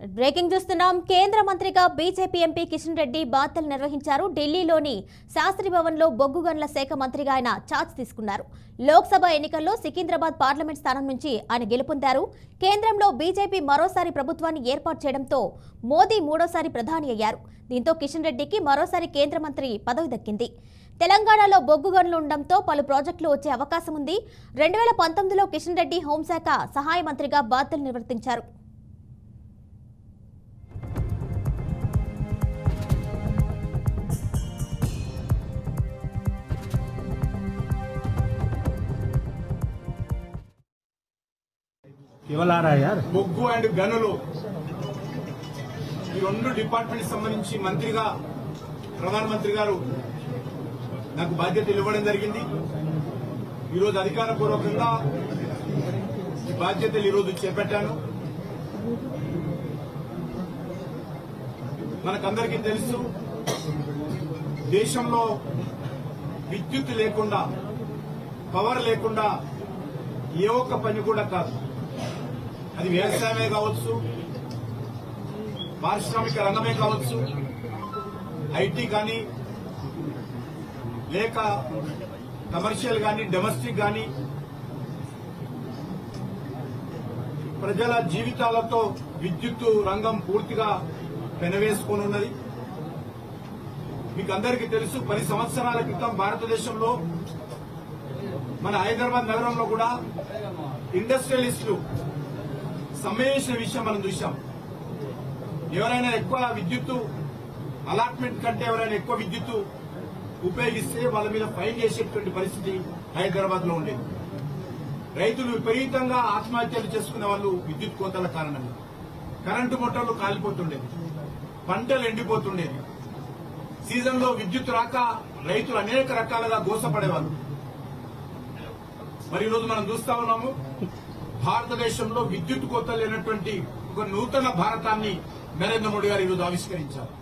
Breaking చూస్తున్నాం కేంద్ర మంత్రిగా బీజేపీ ఎంపీ కిషన్ రెడ్డి బాధ్యతలు నిర్వహించారు. ఢిల్లీలోని శాస్త్రి భవన్లో బొగ్గు గనుల శాఖ మంత్రిగా ఆయన ఛార్జ్ తీసుకున్నారు. లోక్సభ ఎన్నికల్లో సికింద్రాబాద్ పార్లమెంట్ స్థానం నుంచి ఆయన గెలుపొందారు. కేంద్రంలో బీజేపీ మరోసారి ప్రభుత్వాన్ని ఏర్పాటు చేయడంతో మోదీ మూడోసారి ప్రధాని అయ్యారు. దీంతో కిషన్ రెడ్డికి మరోసారి కేంద్ర మంత్రి పదవి దక్కింది. తెలంగాణలో బొగ్గు గనులు ఉండడంతో పలు ప్రాజెక్టులు వచ్చే అవకాశం ఉంది. రెండు వేల పంతొమ్మిదిలో కిషన్ రెడ్డి హోంశాఖ సహాయ మంత్రిగా బాధ్యతలు నిర్వర్తించారు. బొగ్గు అండ్ గనులు. ఈ రెండు డిపార్ట్మెంట్ సంబంధించి మంత్రిగా ప్రధానమంత్రి గారు నాకు బాధ్యతలు ఇవ్వడం జరిగింది. ఈరోజు అధికారపూర్వకంగా ఈ బాధ్యతలు ఈరోజు చేపట్టాను. మనకందరికీ తెలుసు దేశంలో విద్యుత్ లేకుండా పవర్ లేకుండా ఏ ఒక్క పని కూడా కాదు. అది వ్యవసాయమే కావచ్చు పారిశ్రామిక రంగమే కావచ్చు ఐటీ కానీ లేక కమర్షియల్ కానీ డొమెస్టిక్ కానీ ప్రజల జీవితాలతో విద్యుత్ రంగం పూర్తిగా పెనవేసుకొని ఉన్నది. మీకు అందరికీ తెలుసు పది సంవత్సరాల క్రితం భారతదేశంలో మన హైదరాబాద్ నగరంలో కూడా ఇండస్ట్రియలిస్టులు సమ్మె విషయం మనం చూశాం. ఎవరైనా ఎక్కువ విద్యుత్తు అలాట్మెంట్ కంటే ఎవరైనా ఎక్కువ విద్యుత్తు ఉపయోగిస్తే వాళ్ళ మీద ఫైన్ చేసేటువంటి పరిస్థితి హైదరాబాద్లో ఉండేది. రైతులు విపరీతంగా ఆత్మహత్యలు చేసుకునే వాళ్ళు విద్యుత్ కోతల కారణంగా. కరెంటు మోటార్లు కాలిపోతుండేది పంటలు ఎండిపోతుండేది సీజన్లో విద్యుత్ రాక రైతులు అనేక రకాలుగా గోసపడేవాళ్ళు. మరి ఈరోజు మనం చూస్తా ఉన్నాము భారతదేశంలో విద్యుత్ కోత లేనటువంటి ఒక నూతన భారతాన్ని నరేంద్ర మోడీ గారు ఈరోజు ఆవిష్కరించారు.